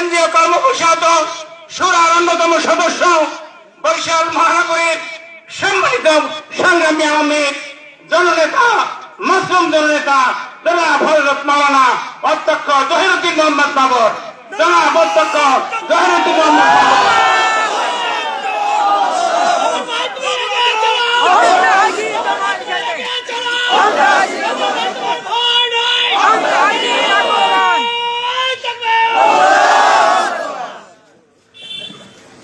কেন্দ্রীয় কর্মপরিষদ সুরার অন্যতম সদস্য বরিশাল মহানগরীর সম্মানিত সংগ্রামী আওয়ামী জননেতা মাসুম জননেতা, জনাব হজরত মাওলানা অধ্যক্ষ জহিরুদ্দিন মোহাম্মদ বাবর। জনাব অধ্যক্ষ জহিরুদ্দিন মোহাম্মদ বাবর।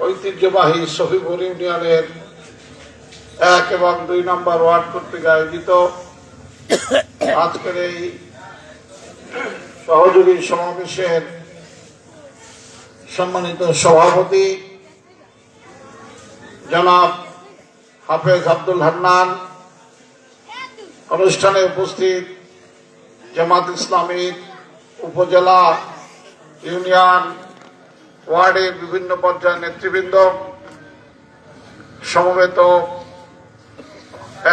ঐতিহ্যবাহী শফিপুর ইউনিয়নের এক এবং দুই নম্বর ওয়ার্ড কর্তৃক আয়োজিত আজকের এই সহযোগী সমাবেশের সম্মানিত সভাপতি জনাব হাফেজ আব্দুল হান্নান, অনুষ্ঠানে উপস্থিত জামাত ইসলামীর উপজেলা ইউনিয়ন ওয়ার্ডের বিভিন্ন পর্যায়ের নেতৃবৃন্দ সমবেত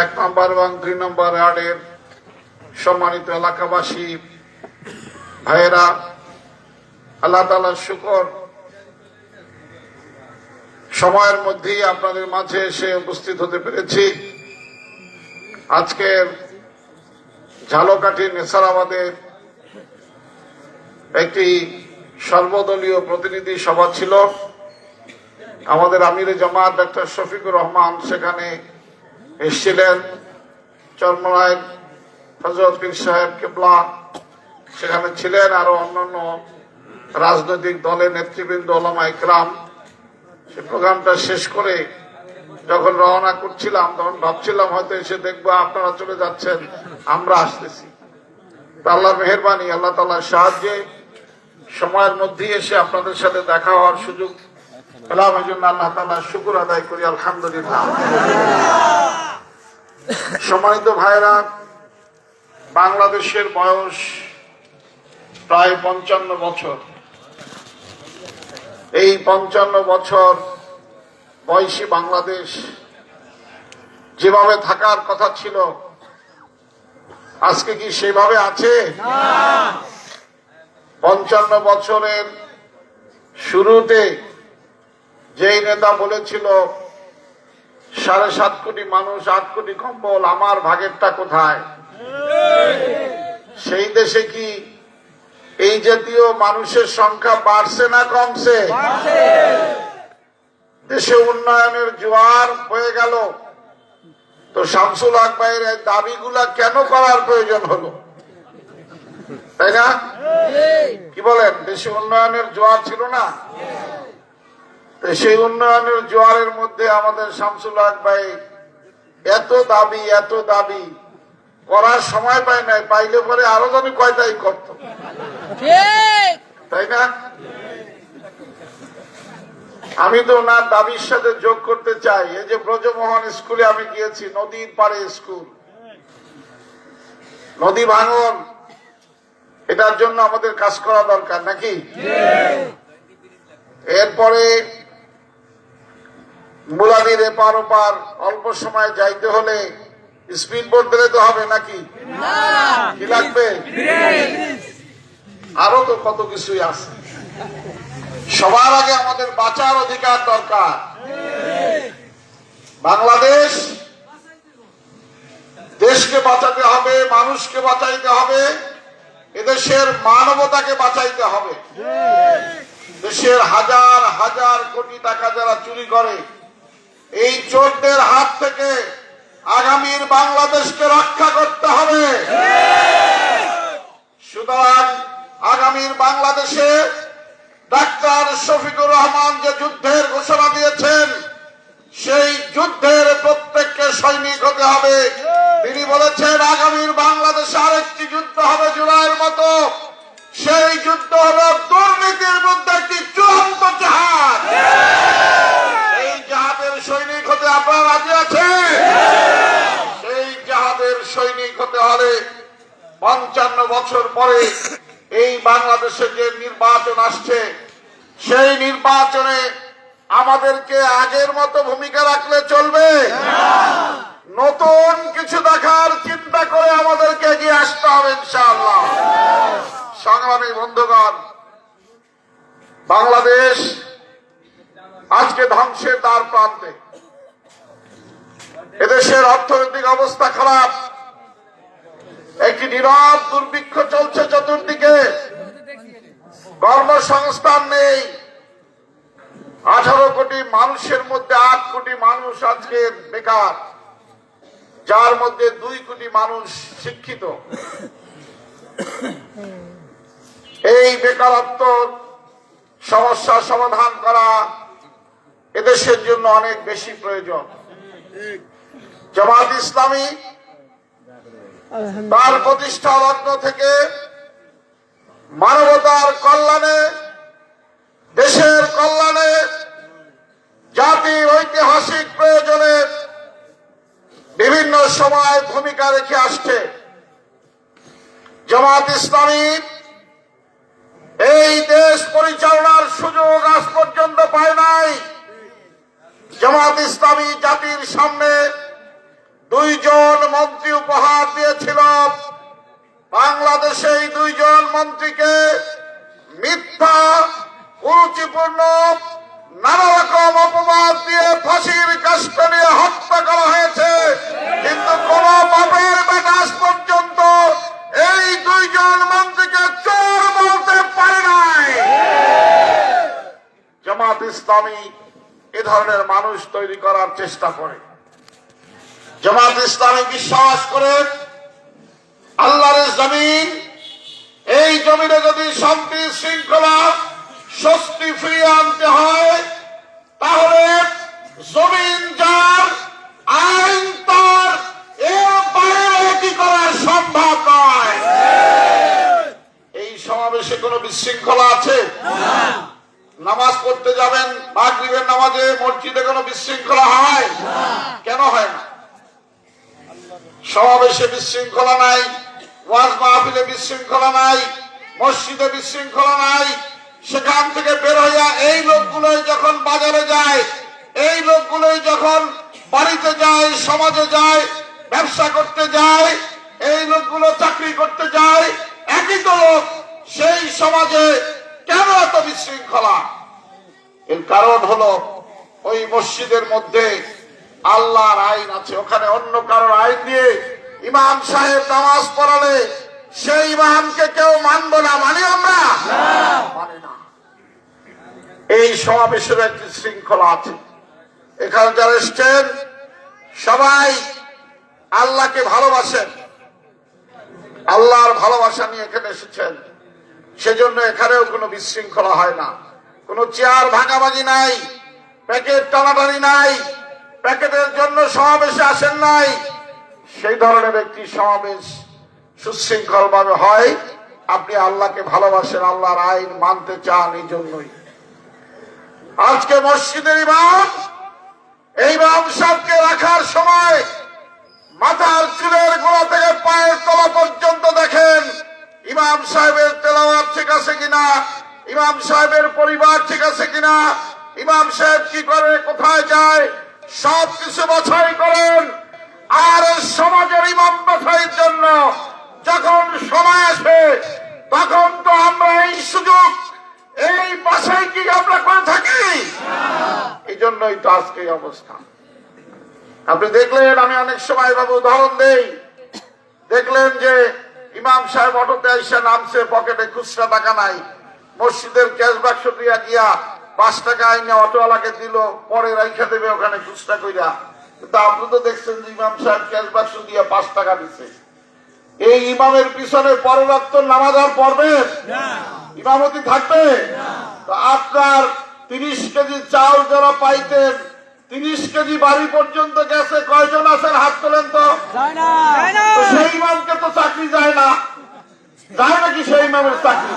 এক নম্বর এবং দুই নম্বর ওয়ার্ডের সম্মানিত এলাকাবাসী, ভাইয়েরা, আল্লাহ তালার শুকর। সময়ের মধ্যেই আপনাদের মাঝে এসে উপস্থিত হতে পেরেছি। আজকের ঝালকাঠি নেসারাবাদের একটি সর্বদলীয় প্রতিনিধি সভা ছিল। আমাদের আমিরে জামাত ডাক্তার শফিকুর রহমান সেখানে এসেছিলেন। চরমরায় হজরত পীর সাহেব কেবলা সেখানে ছিলেন। আরও অন্যান্য রাজনৈতিক দলের নেতৃবৃন্দ, ওলামা ইকরাম। সে প্রোগ্রামটা শেষ করে যখন রওনা করছিলাম, তখন ভাবছিলাম হয়তো এসে দেখব আপনারা চলে যাচ্ছেন, আমরা আসতেছি। আল্লাহর মেহরবানি, আল্লাহ তালার সাহায্যে সময়ের মধ্যে এসে আপনাদের সাথে দেখা হওয়ার সুযোগ পেলাম, এই জন্য আল্লাহ তালা শুকুর আদায় করি, আলহামদুলিল্লাহ। সম্মানিত ভাইরা, বাংলাদেশের বয়স প্রায় পঞ্চান্ন বছর। এই পঞ্চান্ন বছর বয়সী বাংলাদেশ যেভাবে থাকার কথা ছিল, আজকে কি সেভাবে আছে? পঞ্চান্ন বছরের শুরুতে যেই নেতা বলেছিল, সাড়ে সাত কোটি মানুষ, আট কোটি কম্বল, আমার ভাগেরটা কোথায়? সেই দেশে কি এই জাতীয় মানুষের সংখ্যা বাড়ছে না কমছে? দেশে উন্নয়নের জোয়ার হয়ে গেল। তো শামসুল আকবাইয়ের দাবিগুলা কেন করার প্রয়োজন হলো? তাই না? কি বলেন দেশে উন্নয়নের জোয়ার ছিল না? সেই উন্নয়নের জোয়ারের মধ্যে আমাদের শামসুল হক ভাই এত দাবি এত দাবি করার সময় পায় নাই পাইলে পরে আরও জানি কয়টাই করত। তাই না? আমি তো ওনার দাবির সাথে যোগ করতে চাই। এই যে ব্রজমোহন স্কুলে আমি গিয়েছি নদীর পাড়ে স্কুল। নদী ভাঙন এটার জন্য আমাদের কাজ করা দরকার নাকি? এরপরে মুলাদির এপার ওপার অল্প সময় যাইতে হলে স্পিড বোট বেরোতে হবে নাকি? কি লাগবে? আরও তো কত কিছুই আছে। সবার আগে আমাদের বাঁচার অধিকার দরকার। বাংলাদেশ দেশকে বাঁচাতে হবে, মানুষকে বাঁচাইতে হবে। এদেশের মানবতাকে বাঁচাইতে হবে। দেশের হাজার হাজার কোটি টাকা যারা চুরি করে, এই চোরদের হাত থেকে আগামীর বাংলাদেশকে রক্ষা করতে হবে। সুতরাং আগামীর বাংলাদেশে ডাক্তার শফিকুর রহমান যে যুদ্ধের ঘোষণা দিয়েছেন, সেই যুদ্ধের প্রত্যেককে সৈনিক হতে হবে। তিনি বলেছেন, আগামীর বাংলাদেশে আরেকটি যুদ্ধ হবে জুলাইয়ের মতো। সেই যুদ্ধ হল দুর্নীতির মধ্যে একটি চূড়ান্ত জাহাজ। এই জাহাজের সৈনিক হতে আপনার রাজি আছে সেই জাহাজের সৈনিক হতে হলে পঞ্চান্ন বছর পরে এই বাংলাদেশে যে নির্বাচন আসছে, সেই নির্বাচনে আমাদেরকে আগের মতো ভূমিকা রাখলে চলবে। নতুন কিছু দেখার চিন্তা করে আমাদেরকে এগিয়ে আসতে হবে ইনশাআল্লাহ। সংগ্রামী বন্ধুগণ, বাংলাদেশ আজকে ধ্বংসের দ্বার প্রান্তে। এদেশের অর্থনৈতিক অবস্থা খারাপ। একটি নীরব দুর্ভিক্ষ চলছে চতুর্দিকে। কর্মসংস্থান নেই। আঠারো কোটি মানুষের মধ্যে আট কোটি মানুষ আজকে বেকার, যার মধ্যে দুই কোটি মানুষ শিক্ষিত। এই বেকারত্ব সমস্যা সমাধান করা এদেশের জন্য অনেক বেশি প্রয়োজন। জামাত ইসলামী তার প্রতিষ্ঠা লগ্ন থেকে মানবতার কল্যাণে দেশের কল্যাণে জাতির ঐতিহাসিক প্রয়োজনে বিভিন্ন সময় ভূমিকা রেখে আসছে। জামাত ইসলামী এই দেশ পরিচালনার সুযোগ আজ পর্যন্ত পায় নাই। জামাত ইসলামী জাতির সামনে দুইজন মন্ত্রী উপহার দিয়েছিল। বাংলাদেশে এই দুইজন মন্ত্রীকে মিথ্যা কুরুচিপূর্ণ নানা রকম অপবাদ দিয়ে ফাঁসির কাষ্ট নিয়ে হত্যা করা হয়েছে। কিন্তু কোন বাপের বেটাস পর্যন্ত এই দুইজন মন্ত্রীকে চোর বলতে পারে নাই। জামাত ইসলামী এ ধরনের মানুষ তৈরি করার চেষ্টা করে। জামাত ইসলামী বিশ্বাস করে আল্লাহর জমিন, এই জমিনে যদি শান্তি শৃঙ্খলা স্বস্তি ফিরিয়ে আনতে হয়, তাহলে জমিন যার, আইন তার এর বাইরে কি করা সম্ভব নয়। এই সমাবেশে কোনো বিশৃঙ্খলা আছে? নামাজ পড়তে যাবেন, মাগরিবের নামাজে মসজিদে কোনো বিশৃঙ্খলা হয়? কেন হয় না? সমাবেশে বিশৃঙ্খলা নাই, ওয়াজ মাহফিলে বিশৃঙ্খলা নাই, মসজিদে বিশৃঙ্খলা নাই সেখান থেকে বের হইয়া এই লোকগুলোই যখন বাজারে যায় এই লোকগুলোই যখন বাড়িতে যায় সমাজে যায় ব্যবসা করতে যায় এই লোকগুলো চাকরি করতে যায় একই তো লোক সেই সমাজে কেন এত বিশৃঙ্খলা? এর কারণ হলো ওই মসজিদের মধ্যে আল্লাহর আইন আছে ওখানে অন্য কারোর আইন দিয়ে ইমাম সাহেব নামাজ পড়ালে সেই ইমামকে কেউ মানব না মানি আমরা? মানি না। এই সমাবেশের একটি শৃঙ্খলা আছে। এখানে যারা এসছেন, সবাই আল্লাহকে ভালোবাসেন। আল্লাহর ভালোবাসা নিয়ে এখানে এসেছেন। সেজন্য এখানেও কোনো বিশৃঙ্খলা হয় না। কোনো চেয়ার ভাঙাভাঙি নাই, প্যাকেট টানাটানি নাই, প্যাকেটের জন্য সমাবেশে আসেন নাই। সেই ধরনের একটি সমাবেশ সুশৃঙ্খল ভাবে হয়। আপনি আল্লাহকে ভালোবাসেন, আল্লাহর আইন মানতে চান এই জন্যই। আজকে মসজিদের ইমাম, এই ইমাম সাহেবকে রাখার সময় মাথার চুলের গোড়া থেকে পায়ের তলা পর্যন্ত দেখেন, ইমাম সাহেবের তেলাওয়াত ঠিক আছে কিনা, ইমাম সাহেবের পরিবার ঠিক আছে কিনা, ইমাম সাহেব কি করে, কোথায় যায়, সব কিছু বাছাই করেন। আর সমাজের ইমাম বাছাইয়ের জন্য যখন সময় আসে, তখন তো আমরা এই সুযোগ এই বাছাই কি আমরা করে থাকি? এই জন্যই তো আজকে অবস্থা। আপনি দেখলেন, আমি অনেক সময় এভাবে উদাহরণ দেই। দেখলেন যে ইমাম সাহেব অটোতে এসে নামছে, পকেটে খুচরা টাকা নাই। মসজিদের ক্যাশ বাক্স দিয়া গিয়া পাঁচ টাকা আইনে অটোওয়ালাকে দিল, পরে রাইখা দেবে ওখানে খুচরা কইরা। কিন্তু আপনি তো দেখছেন যে ইমাম সাহেব ক্যাশ বাক্স দিয়া পাঁচ টাকা দিছে। এই ইমামের পিছনে পরের রক্ত নামাজ আর পড়বেন? ইমামতি থাকবে? তো আপনার তিরিশ কেজি চাউল যারা পাইতেন তিরিশ কেজি বাড়ি পর্যন্ত গেছে কয়জন আছেন? হাত তোলেন তো। সেই ইমামকে তো চাকরি যায় না। যায় নাকি সেই ইমামের চাকরি?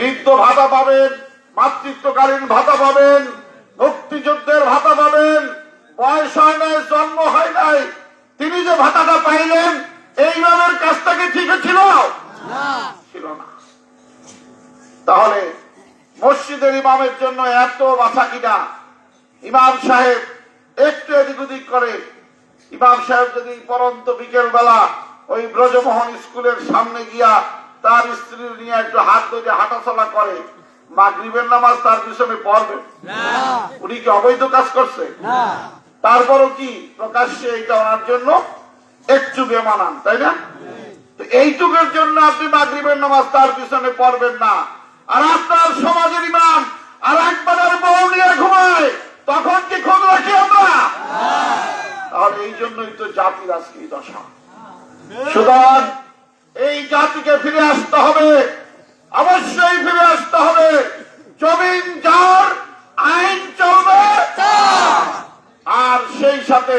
বৃদ্ধ ভাতা পাবেন মাতৃত্বকালীন ভাতা পাবেন মুক্তিযুদ্ধের ভাতা পাবেন বয়স হয় নাই জন্ম হয় নাই। তিনি যে ভাতাটা পাইলেন এই ইমামের কাছ থেকে ইমামের জন্য এত বাছা কিনা? ইমাম সাহেব একটু এদিক ওদিক করে। ইমাম সাহেব যদি পরন্ত বিকেল বেলা ওই ব্রজমোহন স্কুলের সামনে গিয়া তার স্ত্রী নিয়ে একটু হাত ধরে হাঁটাচলা করে মাগরিবের নামাজ তার পিছনে পড়বে? উনি কি অবৈধ কাজ করছে? তারপরও কি প্রকাশ্যে এটা ওনার জন্য একটু বেমানান তাই না? তো এইটুকুর জন্য আপনি মাগরিবের নামাজ তার পিছনে পড়বেন না। আর আপনার সমাজের ইমাম আর একবার বউ নিয়ে ঘুমায়, তখন কি খোঁজ রাখি আমরা? তাহলে এই জন্যই তো জাতির আজকে দশা। সুতরাং এই জাতিকে ফিরে আসতে হবে, অবশ্যই ফিরে আসতে হবে। জমিন যার, আইন চলবে। আর সেই সাথে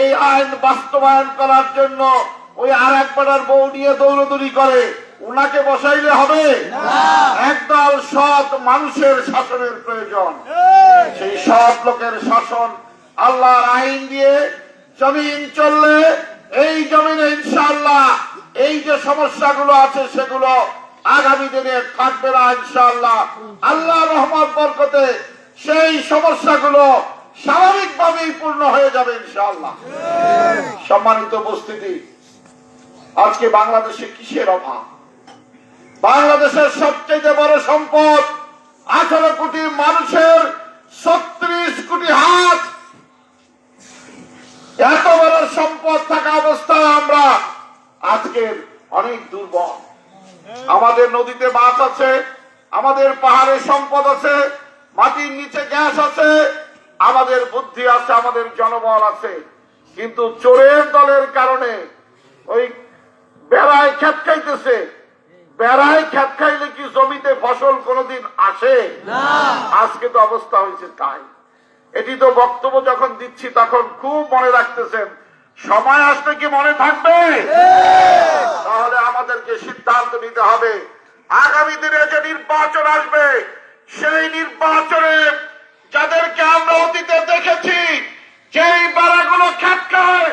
এই আইন বাস্তবায়ন করার জন্য ওই আর এক পাড়ার বউ নিয়ে দৌড়দৌড়ি করে। উনাকে বসাইলে হবে? একদল সৎ মানুষের শাসনের প্রয়োজন। সেই সৎ লোকের শাসন আল্লাহর আইন দিয়ে জমিন চললে এই জমিনে ইনশাআল্লাহ এই যে সমস্যাগুলো আছে সেগুলো আগামী দিনে থাকবে না ইনশাআল্লাহ। আল্লাহ রহমান বরকতে সেই সমস্যাগুলো স্বাভাবিকভাবেই পূর্ণ হয়ে যাবে ইনশাআল্লাহ। সম্মানিত উপস্থিতি আজকে বাংলাদেশে কিসের অভাব? বাংলাদেশের সবচেয়ে বড় সম্পদ আঠারো কোটি মানুষের ছত্রিশ কোটি হাত। এত বড় সম্পদ থাকা অবস্থায় আমরা আজকের অনেক দুর্বল। আমাদের নদীতে মাছ আছে, আমাদের পাহাড়ে সম্পদ আছে, মাটির নিচে গ্যাস আছে, আমাদের বুদ্ধি আছে, আমাদের জনবল আছে। কিন্তু চোরের দলের কারণে ওই বেড়ায় খ্যাত খাইতেছে। বেড়ায় খ্যাত খাইলে কি জমিতে ফসল কোনোদিন আসে? আজকে তো অবস্থা হয়েছে তাই। এটি তো বক্তব্য যখন দিচ্ছি তখন খুব মনে রাখতেছেন। সময় আসলে কি মনে থাকবে? তাহলে আমাদেরকে সিদ্ধান্ত নিতে হবে। আগামী দিনে যে নির্বাচন আসবে সেই নির্বাচনে যাদেরকে আমরা অতীতে দেখেছি যেই বেড়াগুলো খ্যাত খায়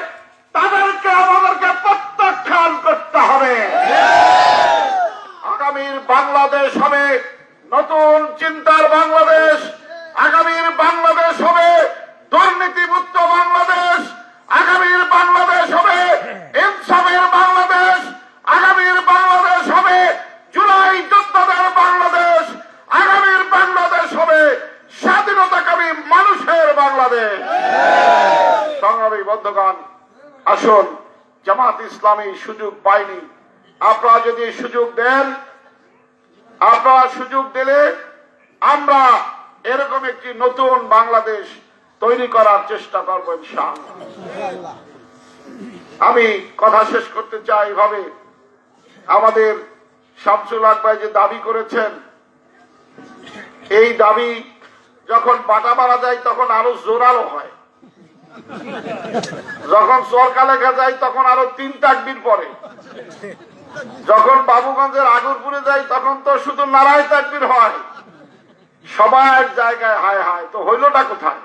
তাদেরকে আমাদেরকে প্রত্যাখ্যান করতে হবে। আগামীর বাংলাদেশ হবে নতুন চিন্তার বাংলাদেশ। আগামীর বাংলাদেশ হবে দুর্নীতিমুক্ত বাংলাদেশ। আগামীর বাংলাদেশ হবে ইনসাফের বাংলাদেশ। আগামীর বাংলাদেশ হবে জুলাই যোদ্ধাদের বাংলাদেশ। আগামীর বাংলাদেশ হবে স্বাধীনতাকামী মানুষের বাংলাদেশ। সংগ্রামী বন্ধগণ, আসুন জামাত ইসলামী সুযোগ পায়নি। আপনারা যদি সুযোগ দেন আপনারা সুযোগ দিলে আমরা এরকম একটি নতুন বাংলাদেশ তৈরি করার চেষ্টা করব আমি কথা শেষ করতে চাই এভাবে আমাদের শামসুল হক ভাই যে দাবি করেছেন, এই দাবি যখন বাটা মারা যায় তখন আরও জোরালো হয়। যখন সরকার লেখা যায় তখন আরও তিন তাকবির পরে। যখন বাবুগঞ্জের আগরপুরে যাই, তখন তো শুধু নারায় তাকবির হয়। সবার জায়গায়, হায় হায়, তো হইলটা কোথায়?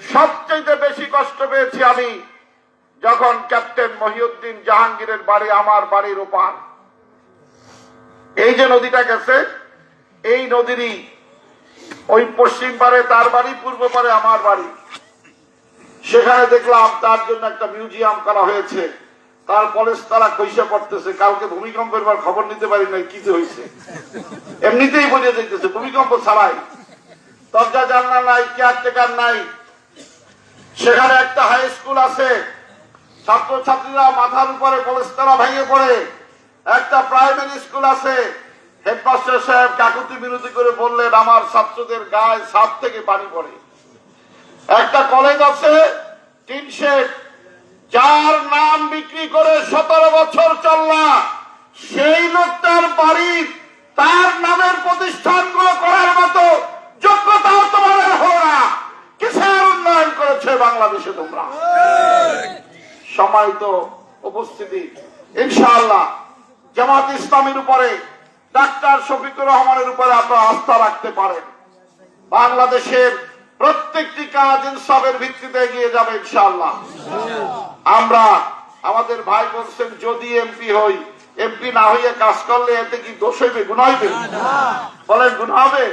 সবচেয়ে বেশি কষ্ট পেয়েছি আমি যখন ক্যাপ্টেন মহিউদ্দিন জাহাঙ্গীরের বাড়ি, আমার বাড়ির ওপার। এই যে নদীটা গেছে, এই নদীরই ওই পশ্চিম পারে, তার বাড়ি, পূর্ব পারে আমার বাড়ি। সেখানে দেখলাম তার জন্য একটা মিউজিয়াম করা হয়েছে। তার কলেজ তারা কৈশা পড়তেছে, কালকে ভূমিকম্পের বার খবর নিতে পারি নাই কিছু হয়েছে এমনিতেই বোঝা যাইতেছে, ভূমিকম্প ছাড়াই। দরজা জানলা নাই, কেয়ারটেকার নাই। সেখানে একটা হাই স্কুল আছে ছাত্র ছাত্রীরা মাথার উপরে কলেজতলা ভেঙে পড়ে। একটা প্রাইমারি স্কুল আছে হেডমাস্টার সাহেব কাকুতি বিরতি করে বললেন, আমার ছাত্রদের গায়ে সাপ থেকে পানি পড়ে। একটা কলেজ আছে তিন শেড যার নাম বিক্রি করে সতেরো বছর চললা, সেই লোকটার বাড়ি তার নামের প্রতিষ্ঠানগুলো করার মতো যোগ্যতাও তোমাদের হওয়া কিসের উন্নয়ন করেছে বাংলাদেশে তোমরা? সম্মানিত উপস্থিতি। ইনশাআল্লাহ, জামাত ইসলামের উপরে, ডাক্তার শফিকুর রহমানের উপরে আপনারা আস্থা রাখতে পারেন। বাংলাদেশের প্রত্যেকটি কাজ ইনসাফের ভিত্তিতে এগিয়ে যাবে ইনশাআল্লাহ। আমরা আমাদের ভাই বলছেন, যদি এমপি হই, এমপি না হইয়া কাজ করলে এতে কি দোষ হইবে গুণ হইবে? বলেন গুণ হবে?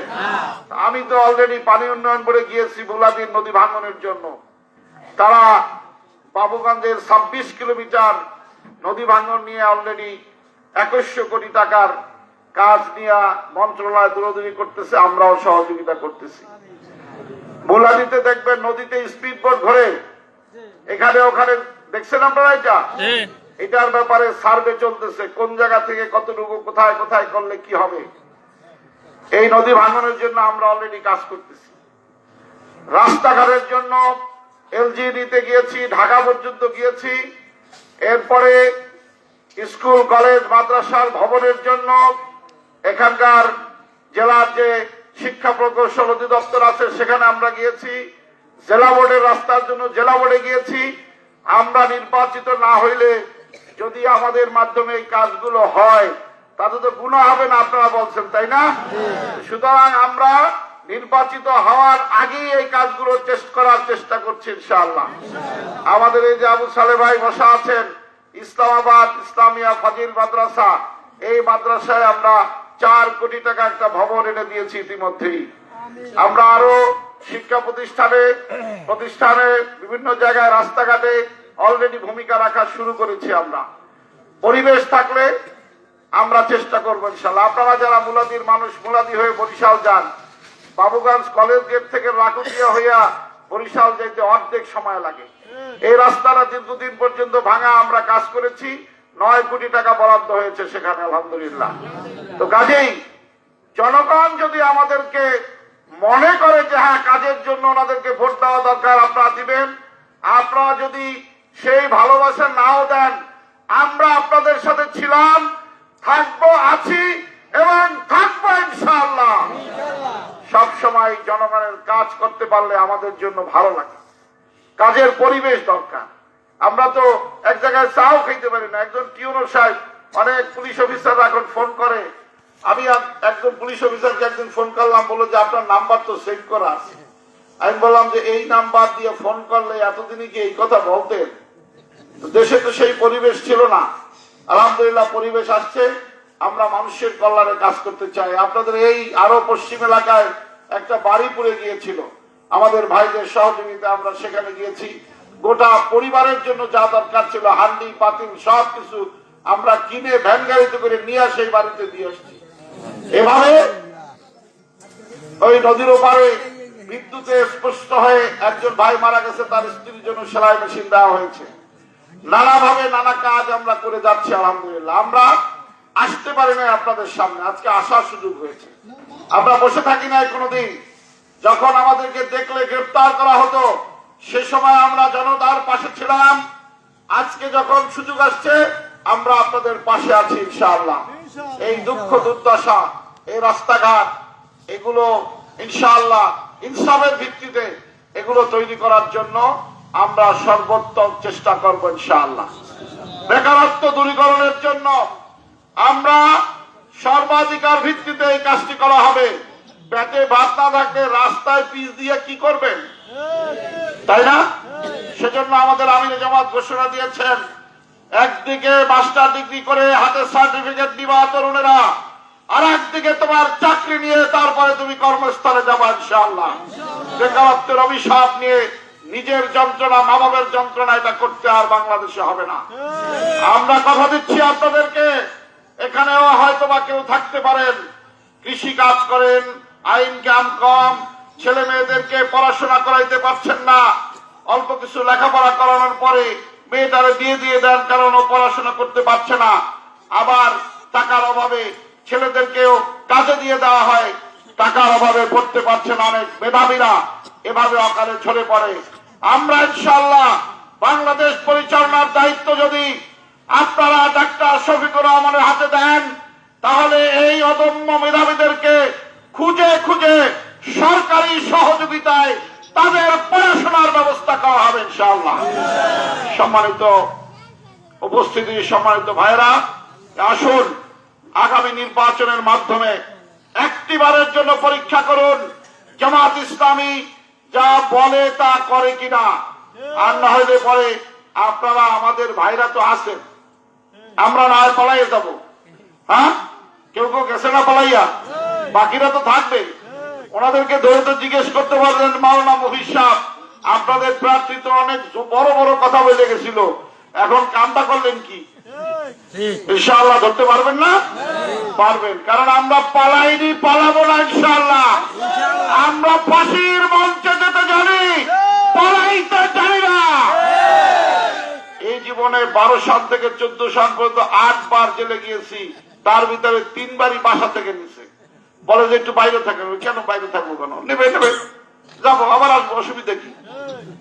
আমি তো অলরেডি পানি উন্নয়ন করে গিয়েছি, বুলাদিন নদী ভাঙনের জন্য। তারা বাবুগঞ্জের ছাব্বিশ কিলোমিটার নদী ভাঙন নিয়ে অলরেডি একুশশো কোটি টাকার কাজ নিয়ে মন্ত্রণালয় দূরদূরি করতেছে, আমরাও সহযোগিতা করতেছি। বুলাদিতে দেখবেন নদীতে স্পিড বোট ঘোরে। এখানে ওখানে দেখছেন আপনারা এটা? এটার ব্যাপারে সার্ভে চলতেছে কোন জায়গা থেকে কতটুকু কোথায় কোথায় করলে কি হবে? এই নদী ভাঙনের জন্য আমরা অলরেডি কাজ করতেছি। রাস্তাঘাটের জন্য এলজি নিতে গিয়েছি ঢাকা পর্যন্ত গিয়েছি। এরপরে স্কুল কলেজ মাদ্রাসার ভবনের জন্য এখানকার জেলার যে শিক্ষা প্রকৌশল অধিদপ্তর আছে, সেখানে আমরা গিয়েছি। জেলা বোর্ডের রাস্তার জন্য জেলা বোর্ডে গিয়েছি। আমরা নির্বাচিত না হইলে যদি আমাদের মাধ্যমে এই কাজগুলো হয়, তাতে তো গুণা হবে না, আপনারা বলছেন, তাই না? সুতরাং আমরা নির্বাচিত হওয়ার আগেই এই কাজগুলো টেস্ট করার চেষ্টা করছি, ইনশাআল্লাহ। আমাদের এই যে আবু সালে ভাই বসা আছেন, ইসলামাবাদ ইসলামিয়া ফাজিল মাদ্রাসা, এই মাদ্রাসায় আমরা চার কোটি টাকা একটা ভবন এনে দিয়েছি ইতিমধ্যেই। আমরা আরও শিক্ষা প্রতিষ্ঠানে প্রতিষ্ঠানে বিভিন্ন জায়গায়, রাস্তাঘাটে অলরেডি ভূমিকা রাখা শুরু করেছি আমরা। পরিবেশ থাকলে আমরা চেষ্টা করব ইনশাল্লাহ। আপনারা যারা মুলাদির মানুষ, মুলাদি হয়ে বরিশাল যান, বাবুগঞ্জ কলেজ গেট থেকে লাকুটিয়া হইয়া বরিশাল যাইতে অর্ধেক সময় লাগে। এই রাস্তাটা দীর্ঘদিন পর্যন্ত ভাঙা আমরা কাজ করেছি। নয় কোটি টাকা বরাদ্দ হয়েছে সেখানে, আলহামদুলিল্লাহ। তো কাজেই জনগণ যদি আমাদেরকে মনে করে যে হ্যাঁ কাজের জন্য ওনাদেরকে ভোট দেওয়া দরকার, আপনারা দিবেন। আপনারা যদি সেই ভালোবাসা নাও দেন, আমরা আপনাদের সাথে ছিলাম, থাকব, আছি এবং থাকব ইনশাআল্লাহ। সব সময় জনগণের কাজ করতে পারলে আমাদের জন্য ভালো লাগে। কাজের পরিবেশ দরকার। আমরা তো এক জায়গায় চাও খাইতে পারি না। একজন টিউনো সাহেব অনেক পুলিশ অফিসার এখন ফোন করে। আমি একজন পুলিশ অফিসারকে একদিন ফোন করলাম, বলল যে আপনার নাম্বার তো সেভ করা আছে। আমি বললাম যে এই নাম্বার দিয়ে ফোন করলে এতদিনই কি এই কথা বলতেন? দেশে তো সেই পরিবেশ ছিল না। আলহামদুলিল্লাহ পরিবেশ আসছে। আমরা মানুষের কল্যাণে কাজ করতে চাই। আপনাদের এই আরও পশ্চিম এলাকায় একটা বাড়ি পুড়ে গিয়েছিল। আমাদের ভাইদের সহযোগিতা আমরা সেখানে গিয়েছি। গোটা পরিবারের জন্য যা দরকার ছিল, হান্ডি, পাতিল সব কিছু আমরা কিনে ভ্যান গাড়িতে করে নিয়ে সেই বাড়িতে দিয়ে আসছি এভাবে ওই নদীর ওপারে বিদ্যুতে স্পষ্ট হয়ে একজন ভাই মারা গেছে, তার স্ত্রীর জন্য সেলাই মেশিন দেওয়া হয়েছে। নানাভাবে নানা কাজ আমরা করে যাচ্ছি, আলহামদুলিল্লাহ। আমরা আসতে পারি না আপনাদের সামনে, আজকে আসার সুযোগ হয়েছে। আমরা বসে থাকি নাই কোনোদিন। যখন আমাদেরকে দেখলে গ্রেফতার করা হতো সে সময় আমরা জনতার পাশে ছিলাম। আজকে যখন সুযোগ আসছে, আমরা আপনাদের পাশে আছি ইনশাআল্লাহ। এই দুঃখ দুর্দশা, এই রাস্তাঘাট, এগুলো ইনশাআল্লাহ ইনসাফের ভিত্তিতে এগুলো তৈরি করার জন্য আমরা সর্বোত্তম চেষ্টা করব ইনশাআল্লাহ। বেকারত্ব দূরীকরণের জন্য আমরা সর্বাধিকার ভিত্তিতে এই কাজটি করা হবে। পেটে ভাত না থাকলে রাস্তায় পিস দিয়ে কি করবেন? তাই না? সেজন্য আমাদের আমির জামাত ঘোষণা দিয়েছেন, একদিকে মাস্টার ডিগ্রি করে হাতে সার্টিফিকেট দিবা তরুণেরা আর একদিকে তোমার চাকরি নিয়ে তারপরে তুমি কর্মস্থলে যাবা ইনশাআল্লাহ। বেকারত্বের অভিশাপ নিয়ে নিজের যন্ত্রণা মা বাবার যন্ত্রণা এটা করতে আর বাংলাদেশে হবে না। আমরা কথা দিচ্ছি আপনাদেরকে, এখানেও হয়তো বা কেউ থাকতে পারেন। কৃষি কাজ করেন, আইন জ্ঞান কম ছেলে মেয়েদেরকে পড়াশোনা করাইতে পারছেন না। অল্প কিছু লেখাপড়া করানোর পরে মেয়েটারে দিয়ে দিয়ে দেন কারণ ও পড়াশোনা করতে পারছে না। আবার টাকার অভাবে ছেলেদেরকেও কাজে দিয়ে দেওয়া হয়। টাকার অভাবে পড়তে পারছে না অনেক মেধাবীরা। এভাবে অকালে ঝরে পড়ে। আমরা ইনশাল্লাহ বাংলাদেশ পরিচালনার দায়িত্ব যদি আপনারা ডাক্তার শফিকুর রহমানের হাতে দেন, তাহলে এই অদম্য মেধাবীদেরকে খুঁজে খুঁজে সরকারি সহযোগিতায় তাদের পড়াশোনার ব্যবস্থা করা হবে, ইনশাআল্লাহ। সম্মানিত উপস্থিতি, সম্মানিত ভাইরা আসুন, আগামী নির্বাচনের মাধ্যমে একটিবারের জন্য পরীক্ষা করুন, জামাত ইসলামী যা বলে তা করে কিনা। আর না হইলে পরে আপনারা, আমাদের ভাইরা তো আছেন। আমরা না পালাইয়ে যাব। হ্যাঁ? কেউ কেউ গেছে না পালাইয়া? বাকিরা তো থাকবে ওনাদেরকে ধরে তো জিজ্ঞেস করতে পারলেন মাওলানা মহিষ আপনাদের প্রার্থী তো অনেক বড় বড় কথা বলে গেছিল। এখন কামটা করলেন কি? ইনশাআল্লাহ ধরতে পারবেন না? পারবেন। কারণ আমরা পালাইনি পালাবো না ইনশাআল্লাহ। আমরা ফাঁসির মঞ্চে যেতে জানি পালাইতে জানি না। এই জীবনে বারো সাল থেকে চোদ্দ সাল পর্যন্ত আট বার জেলে গিয়েছি। তার ভিতরে তিনবারই বাসা থেকে নিছে। বলে যে একটু বাইরে থাকবে কেন বাইরে থাকব কেন? নেবে নেবে। যাব, আবার আসব, অসুবিধা কি?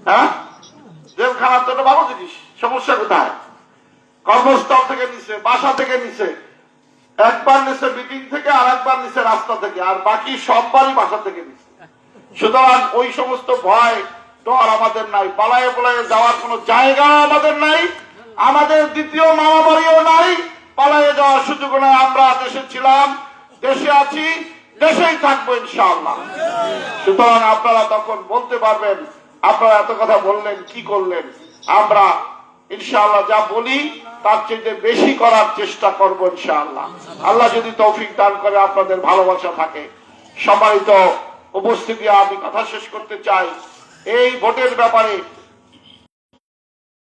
হ্যাঁ? জেলখানার তো ভালো জিনিস। সমস্যা কোথায়? কর্মস্থল থেকে নিছে বাসা থেকে নিছে একবার নিছে মিটিং থেকে আর একবার নিছে রাস্তা থেকে, আর বাকি সববারই বাসা থেকে নিছে সুতরাং ওই সমস্ত ভয় ডর আমাদের নাই। পালায়ে পালায়ে যাওয়ার কোনো জায়গা আমাদের নাই। আমাদের দ্বিতীয় মামা বাড়িও নাই। পালায়ে যাওয়ার সুযোগ নাই। আমরা দেশে ছিলাম, দেশে আছি। দেশেই থাকব ইনশাআল্লাহ। সুতরাং আপনারা তখন বলতে পারবেন, আপনারা এত কথা বললেন, কি করলেন? আমরা ইনশাআল্লাহ যা বলি, তার চেয়ে বেশি করার চেষ্টা করব ইনশাআল্লাহ। আল্লাহ যদি তৌফিক দান করে, আপনাদের ভালোবাসা থাকে। সম্মানিত উপস্থিতি, আমি কথা শেষ করতে চাই। এই ভোটের ব্যাপারে